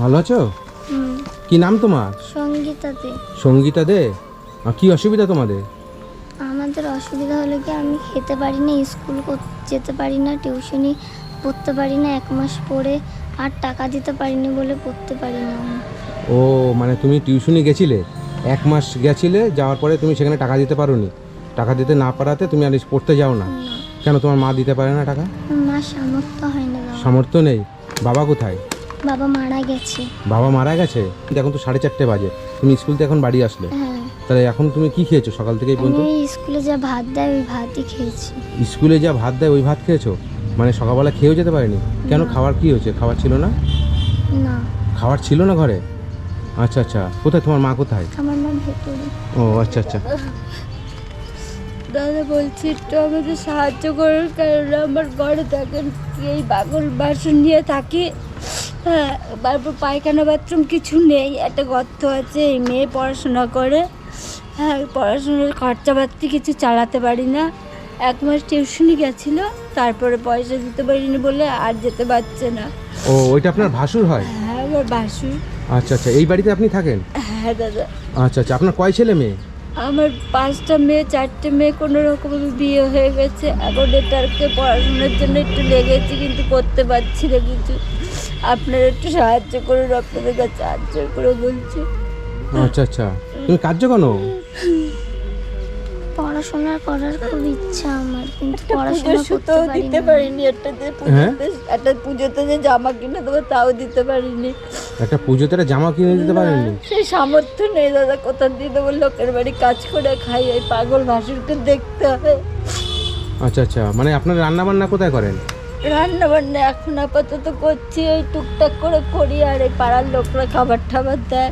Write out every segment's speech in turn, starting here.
ভালো আছো? কি নাম তোমার? সঙ্গীতা দে। সঙ্গীতা দে? আহ, কি অসুবিধা তোমাদের? আমাদের অসুবিধা হলো কি আমি খেতে পারি না স্কুল যেতে পারি না টিউশনি পড়তে পারি না এক মাস পরে আর টাকা দিতে পারিনি বলে পড়তে পারি না ও মানে তুমি টিউশনি গেছিলে? এক মাস গেছিলে যাওয়ার পরে তুমি সেখানে টাকা দিতে পারোনি। টাকা দিতে না পারাতে তুমি আর পড়তে যাও না। না। কেন তোমার মা দিতে পারে না টাকা? মা সামর্থ্য হয় না সামর্থ্য নেই। বাবা কোথায়? বাবা মারা গেছে। বাবা মারা গেছে? এখন তো সাড়ে চারটে বাজে। তুমি স্কুল থেকে এখন বাড়ি আসলে? হ্যাঁ। তাহলে এখন তুমি কি খেয়েছো সকাল থেকে পর্যন্ত? স্কুলে যা ভাত দেয় ওই ভাতই খেয়েছি। স্কুলে যা ভাত দেয় ওই ভাত খেয়েছো? মানে সকালবেলা খেয়েও যেতে পারেনি? কেন খাবার কি হয়েছে? খাবার ছিল না? না। খাবার ছিল না ঘরে? আচ্ছা আচ্ছা। কোথায়? তোমার মা কোথায়? আমার মা ভেতরে। ও আচ্ছা আচ্ছা। দাদা বলছি একটু আমাদের সাহায্য করুন কারণ আমার ঘরে থাকেন এই বাগল বাসন নিয়ে থাকি। হ্যাঁ তারপর পায়খানা বাথরুম কিছু নেই একটা গর্ত আছে এই মেয়ে পড়াশোনা করে। হ্যাঁ পড়াশোনার খরচাপাতি কিছু চালাতে পারি না। এক মাস টিউশনি গেছিল তারপরে পয়সা দিতে পারিনি বলে আর যেতে পারছে না। ও ওইটা আপনার ভাসুর হয়? হ্যাঁ আমার ভাসুর। আচ্ছা আচ্ছা এই বাড়িতে আপনি থাকেন? হ্যাঁ দাদা। আচ্ছা আচ্ছা আপনার কয় ছেলে মেয়ে? আমার পাঁচটা মেয়ে চারটে মেয়ে কোনো রকম বিয়ে হয়ে গেছে। এখন এটা এটাকে পড়াশোনার জন্য একটু লেগেছি কিন্তু করতে পারছি না কিছু। আপনারা একটু সাহায্য করুন আপনাদের কাছে সাহায্য করে বলছি। আচ্ছা আচ্ছা। তুমি কার্য কেন? পড়াশোনা করার খুব ইচ্ছা আমার কিন্তু পড়াশোনা করতে দিতে পারিনি। একটা যে হ্যাঁ? পুজোতে একটা পুজোতে যে জামা কিনে দেবো তাও দিতে পারিনি। একটা পুজোতে একটা জামা কিনে দিতে পারেননি সেই সামর্থ্য নেই দাদা কোথা দিয়ে দেবো? লোকের বাড়ি কাজ করে খাই এই পাগল ভাসুরকে দেখতে হয় আচ্ছা আচ্ছা মানে আপনার রান্না বান্না কোথায় করেন? রান্না বান্না এখন আপাতত করছি ওই টুকটাক করে করি আর এই পাড়ার লোকরা খাবার টাবার দেয়।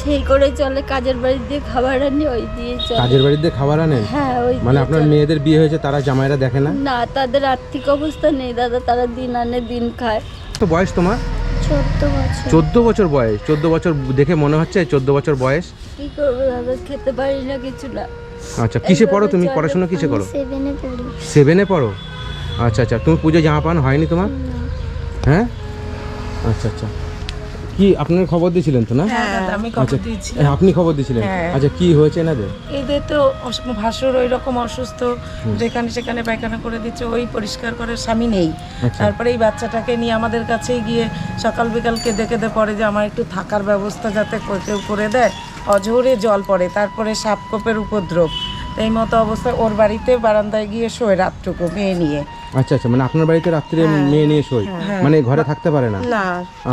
সেই করে চলে কাজের বাড়ি দিয়ে খাবার আনি ওই দিয়ে চলে। কাজের বাড়িতে খাবার আনেন হ্যাঁ ওই মানে দিয়ে আপনার চলে। মেয়েদের বিয়ে হয়েছে তারা জামাইরা দেখে না? না তাদের আর্থিক অবস্থা নেই দাদা তারা দিন আনে দিন খায়। তো বয়স তোমার? চোদ্দ বছর। চোদ্দ বছর বয়স। চোদ্দ বছর দেখে মনে হচ্ছে চোদ্দ বছর বয়স। কি করব দাদা খেতে পারি না কিছু না। আচ্ছা কিসে পড়ো তুমি? চলে। পড়াশোনা কিসে করো? সেভেনে পড়ি। সেভেনে পড়ো? আচ্ছা আচ্ছা তুমি পুজো জামা পান হয়নি তোমার? হ্যাঁ? আচ্ছা আচ্ছা। কি আপনার খবর দিয়েছিলেন তো না? হ্যাঁ আমি আচ্ছা খবর দিয়েছি আপনি খবর দিয়েছিলেন। হ্যাঁ। আচ্ছা কি হয়েছে এনাদের? এদের তো ভাসুর ওই রকম অসুস্থ যেখানে সেখানে পায়খানা করে দিচ্ছে ওই পরিষ্কার করে স্বামী নেই। আচ্ছা। তারপরে এই বাচ্চাটাকে নিয়ে আমাদের কাছেই গিয়ে সকাল বিকাল কেঁদে কেঁদে পড়ে যে আমার একটু থাকার ব্যবস্থা যাতে কেউ করে দেয় অঝোরে জল পড়ে তারপরে সাপকোপের উপদ্রব। এই মতো অবস্থায় ওর বাড়িতে বারান্দায় গিয়ে শোয় রাতটুকু মেয়ে নিয়ে। আচ্ছা আচ্ছা মানে আপনার বাড়িতে রাত্রে মেয়ে নিয়ে শোয়? মানে ঘরে থাকতে পারে না? না।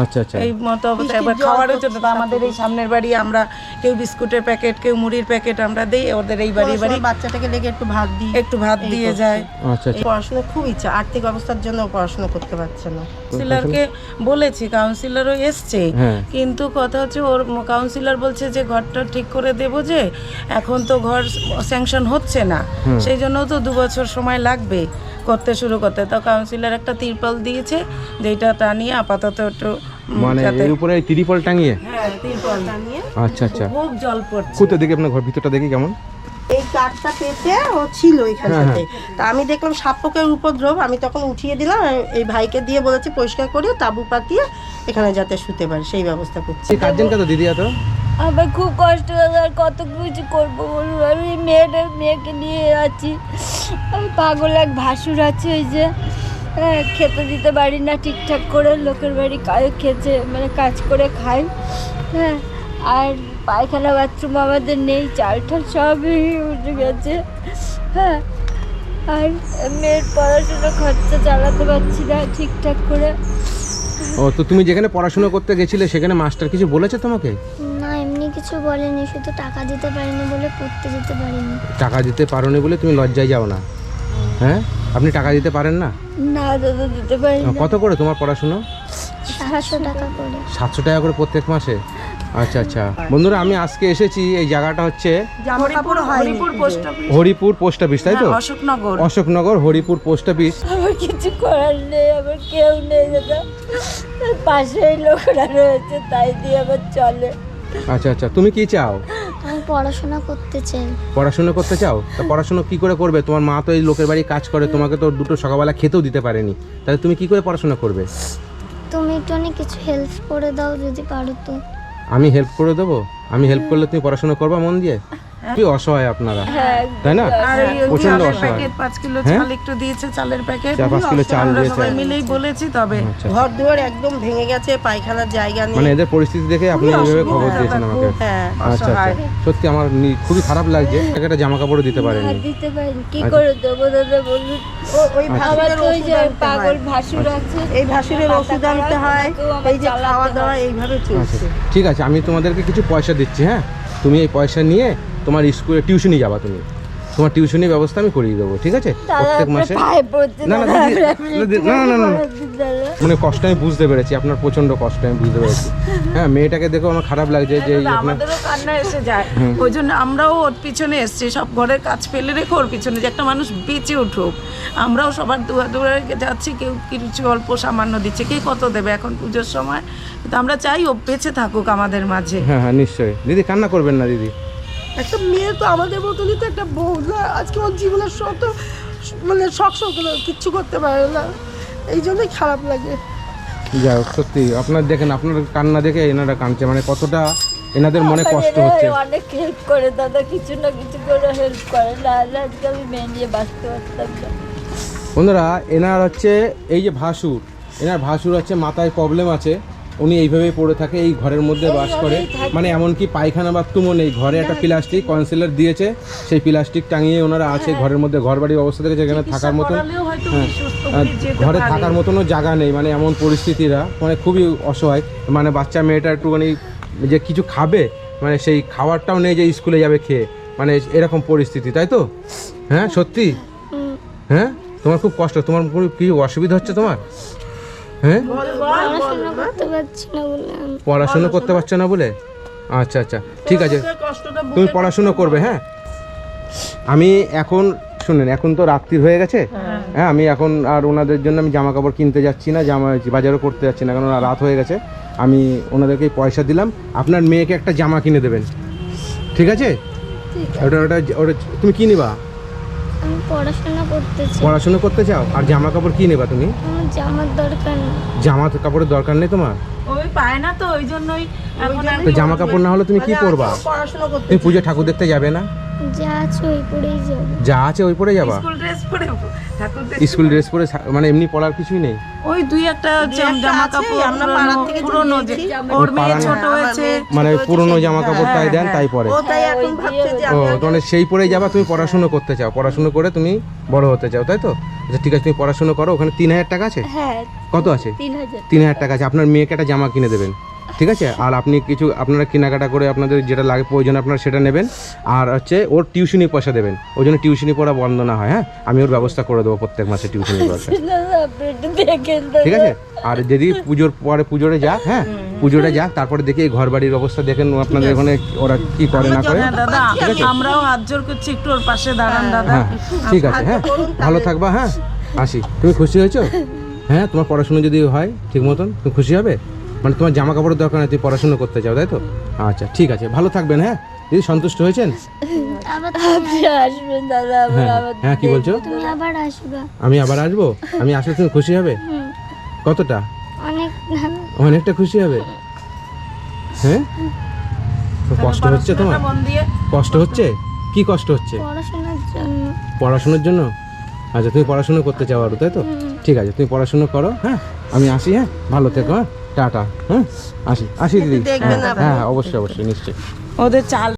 আচ্ছা আচ্ছা। এই মতো অবস্থায় এবার খাওয়ারের জন্য তো আমাদের এই সামনের বাড়ি আমরা কেউ বিস্কুটের প্যাকেট কেউ মুড়ির প্যাকেট আমরা দিই ওদের এই বাড়ি বাড়ি। বাচ্চাটাকে লেগে একটু ভাত দিই। একটু ভাত দিয়ে যায়। আচ্ছা আচ্ছা। পড়াশোনা খুব ইচ্ছা আর্থিক অবস্থার জন্য পড়াশোনা করতে পারছে না। কাউন্সিলরকে বলেছি কাউন্সিলরও এসছে হ্যাঁ। কিন্তু কথা হচ্ছে ওর কাউন্সিলর বলছে যে ঘরটা ঠিক করে দেব যে এখন তো ঘর স্যাংশন হচ্ছে না। সেই জন্য তো দু বছর সময় লাগবে করতে শুরু করতে। তো কাউন্সিলর একটা তিরপল দিয়েছে যেটা টানিয়ে আপাতত একটু মানে এর উপরে ত্রিপল টাঙিয়ে? হ্যাঁ তিরপল নিয়ে আচ্ছা আচ্ছা। খুব জল পড়ছে। কোথায় দেখি আপনার ঘর ভিতরটা দেখি কেমন। এই কাঠটা পেতে ও ছিল এখানটাতে হ্যাঁ, তা আমি দেখলাম সাপোকের উপদ্রব আমি তখন উঠিয়ে দিলাম এই ভাইকে দিয়ে বলেছি পরিষ্কার করে তাবু পাতিয়ে এখানে যাতে শুতে পারে সেই ব্যবস্থা করছি। কার্জেন কত দিদি এত? আমার খুব কষ্ট দাদা আর কত কিছু করব বলুন? আমি মেয়েটা মেয়েকে নিয়ে আছি। আমি পাগল এক ভাসুর আছে ওই যে। হ্যাঁ, খেতে দিতে পারি না ঠিকঠাক করে লোকের বাড়ি কাজ খেতে মানে কাজ করে খাই। হ্যাঁ আর পায়খানা বাথরুম আমাদের নেই চাল টাল সবই উঠে গেছে। হ্যাঁ আর মেয়ের পড়াশোনা খরচা চালাতে পারছি না ঠিকঠাক করে। ও তো তুমি যেখানে পড়াশোনা করতে গেছিলে সেখানে মাস্টার কিছু বলেছে তোমাকে? কিছু বলেনি শুধু টাকা দিতে পারিনি বলে পড়তে যেতে পারিনি। টাকা দিতে পারোনি বলে তুমি লজ্জায় যাও না। হ্যাঁ? আপনি টাকা দিতে পারেন না? না দাদা দিতে পারি না কত করে তোমার পড়াশুনো? সাতশো টাকা করে। সাতশো টাকা করে প্রত্যেক মাসে? আচ্ছা আচ্ছা। বন্ধুরা আমি আজকে এসেছি এই জায়গাটা হচ্ছে জামা কাপড় হয়নি Haripur post office. Haripur post office তাই তো? হ্যাঁ, Ashoknagar. Ashoknagar Haripur post office. আমার কিছু করার নেই আমার কেউ নেই দাদা। পাশেই লোকরা রয়েছে তাই দিয়ে আমার চলে। আচ্ছা আচ্ছা তুমি কি চাও? আমি পড়াশোনা করতে চাই। পড়াশোনা করতে চাও? তা পড়াশোনা কি করে করবে? তোমার মা তো এই লোকের বাড়ি কাজ করে তোমাকে তো দুটো সকালবেলা খেতেও দিতে পারেনি। তাহলে তুমি কি করে পড়াশোনা করবে? তুমি একটু অনেক কিছু হেল্প করে দাও যদি পারো তো। আমি হেল্প করে দেবো? আমি হেল্প করলে তুমি পড়াশোনা করবা মন দিয়ে? কি অসহায় আপনারা। তাই না? প্রচণ্ড অসহায়। পাঁচ কিলো হ্যাঁ? চাল একটু দিয়েছে চালের প্যাকেট পাঁচ কিলো চাল দিয়েছে। সবাই মিলেই বলেছি তবে আচ্ছা। ঘর দুয়ার একদম ভেঙে গেছে পায়খানার জায়গা নেই। মানে এদের পরিস্থিতি দেখে আপনি এইভাবে খবর দিয়েছেন আমাকে। হ্যাঁ আচ্ছা আচ্ছা। অসহায়। সত্যি আমার খুবই খারাপ লাগছে। একটা জামা কাপড় দিতে পারেনি। দিতে পারি কি আচ্ছা। করে দেবো দাদা বলুন? ওই তো ওই যে পাগল ভাসুর আছে এই ভাসুরের ওষুধ আনতে হয় এই যে খাওয়া দাওয়া এইভাবে চলছে। ঠিক আছে আমি তোমাদেরকে কিছু পয়সা দিচ্ছি হ্যাঁ? তুমি এই পয়সা নিয়ে তোমার স্কুলে টিউশনি যাবা তুমি। তোমার টিউশনি ব্যবস্থা আমি করিয়ে দেবো ঠিক আছে? প্রত্যেক মাসে না না না, না মানে কষ্ট আমি বুঝতে পেরেছি আপনার প্রচণ্ড কষ্ট আমি বুঝতে পেরেছি। হ্যাঁ মেয়েটাকে দেখেও আমার খারাপ লাগছে যে এই আমাদেরও কান্না এসে যায়। ওই জন্য আমরাও ওর পিছনে এসছি সব ঘরের কাজ ফেলে রেখে ওর পিছনে যে একটা মানুষ বেঁচে উঠুক। আমরাও সবার দুয়া দুয়ারে যাচ্ছি কেউ কিছু অল্প সামান্য দিচ্ছে কে কত দেবে এখন পুজোর সময়? কিন্তু আমরা চাই ও বেঁচে থাকুক আমাদের মাঝে। হ্যাঁ হ্যাঁ নিশ্চয়ই। দিদি কান্না করবেন না দিদি। একটা মেয়ে তো আমাদের মতনই তো একটা বউ না? আজকে ওর জীবনের শত মানে শখ শখ কিচ্ছু করতে পারে না। এই জন্যই খারাপ লাগে। যাই হোক সত্যি আপনার দেখেন আপনার কান্না দেখে এনারা কাঁদছে মানে কতটা এনাদের মনে কষ্ট হচ্ছে। অনেক হেল্প করে দাদা কিছু না কিছু করে হেল্প করে। না আজকে আমি মেয়ে নিয়ে বাঁচতে পারতাম না। বন্ধুরা এনার হচ্ছে এই যে ভাসুর এনার ভাসুর হচ্ছে মাথায় প্রবলেম আছে। উনি এইভাবেই পড়ে থাকে এই ঘরের মধ্যে বাস করে। মানে এমনকি পায়খানা বাথরুমও নেই ঘরে একটা প্লাস্টিক কাউন্সিলর দিয়েছে সেই প্লাস্টিক টাঙিয়ে ওনারা আছে ঘরের মধ্যে ঘর বাড়ির অবস্থা থেকে যেখানে থাকার মতন। হ্যাঁ, ঘরে থাকার মতনও জায়গা নেই মানে এমন পরিস্থিতিরা মানে খুবই অসহায়। মানে বাচ্চা মেয়েটা একটুখানি যে কিছু খাবে মানে সেই খাবারটাও নেই যে স্কুলে যাবে খেয়ে। মানে এরকম পরিস্থিতি তাই তো? হ্যাঁ সত্যি? হ্যাঁ? তোমার খুব কষ্ট তোমার কি অসুবিধা হচ্ছে তোমার? হ্যাঁ? পড়াশোনা করতে পারছি না বলে আচ্ছা আচ্ছা ঠিক আছে। তুমি পড়াশুনো করবে হ্যাঁ? আমি এখন শুনেন এখন তো রাত্রি হয়ে গেছে। হ্যাঁ আমি এখন আর ওনাদের জন্য আমি জামা কাপড় কিনতে যাচ্ছি না জামা বাজারও করতে যাচ্ছি না কারণ রাত হয়ে গেছে। আমি ওনাদেরকে পয়সা দিলাম। আপনার মেয়েকে একটা জামা কিনে দেবেন। ঠিক আছে? ওটা ওটা ওটা তুমি কি নিবা? আমি পড়াশোনা করতে চাই। পড়াশোনা করতে চাও? আর জামা কাপড় কি নেবা তুমি? আমার জামার দরকার নেই। জামা কাপড়ের দরকার নেই তোমার? ওই পায় না তো ওই জন্যই তো জামা কাপড় না হলে তুমি কি পরবা পড়াশোনা করতে তুমি পূজা ঠাকুর দেখতে যাবে না? যা আছে ওই পরেই যাব। যা আছে ওই পরে যাবা? স্কুল ড্রেস পরে স্কুল ড্রেস পরে সা- মানে এমনি পড়ার কিছুই নেই? ওই দুই একটা জামা কাপড় আমরা পাড়ার থেকে পুরনো যে ওর মেয়ে ছোট হয়েছে মানে পুরনো জামা কাপড় তাই দেন তাই পরে। ও তাই এখন ভাবছে যে ও মানে সেই পরেই যাবা তুমি পড়াশুনো করতে চাও। পড়াশুনো করে তুমি বড় হতে চাও তাই তো? আচ্ছা ঠিক আছে তুমি পড়াশুনো করো ওখানে তিন হাজার টাকা আছে? হ্যাঁ। কত আছে? তিন হাজার টাকা আছে। আপনার মেয়েকে একটা জামা কিনে দেবেন। ঠিক আছে? আর আপনি কিছু আপনারা কেনাকাটা করে আপনাদের যেটা লাগে প্রয়োজন আপনারা সেটা নেবেন। আর হচ্ছে ওর টিউশনি পয়সা দেবেন। ওই জন্য টিউশনি পড়া বন্ধ না হয় হ্যাঁ? আমি ওর ব্যবস্থা করে দেবো প্রত্যেক মাসে টিউশনি পয়সা ঠিক আছে? আর যদি পুজোর পরে পুজোরে যাক হ্যাঁ? পুজোটা যাক তারপরে দেখি এই ঘর বাড়ির অবস্থা দেখেন আপনাদের ওখানে ওরা কি করে না করে। হ্যাঁ দাদা আমরাও হাত করছি একটু ওর পাশে দাঁড়ান দাদা। হ্যাঁ ঠিক আছে হ্যাঁ? ভালো থাকবা হ্যাঁ? আসি। তুমি খুশি হয়েছো? হ্যাঁ তোমার পড়াশোনা যদি হয় ঠিক মতন তুমি খুশি হবে? মানে তোমার জামা কাপড়ের দরকার নেই তুমি পড়াশোনা করতে চাও তাই তো? আচ্ছা ঠিক আছে। ভালো থাকবেন হ্যাঁ? দিদি সন্তুষ্ট হয়েছেন? হ্যাঁ হ্যাঁ কি বলছো? তুমি আবার আসবা। আমি আবার আসব? আমি আসলে তুমি খুশি হবে? কতটা? অনেকটা খুশি হবে? হ্যাঁ? কষ্ট হচ্ছে তোমার? কষ্ট হচ্ছে? কি কষ্ট হচ্ছে? পড়াশোনার জন্য। পড়াশোনার জন্য? আচ্ছা তুমি পড়াশোনা করতে চাও আরও তাই তো? ঠিক আছে তুমি পড়াশোনা করো হ্যাঁ? আমি আসি হ্যাঁ? ভালো থেকো হ্যাঁ? টাটা হ্যাঁ? আসি আসি দিদি। হ্যাঁ হ্যাঁ অবশ্যই অবশ্যই নিশ্চয়ই। ওদের চাল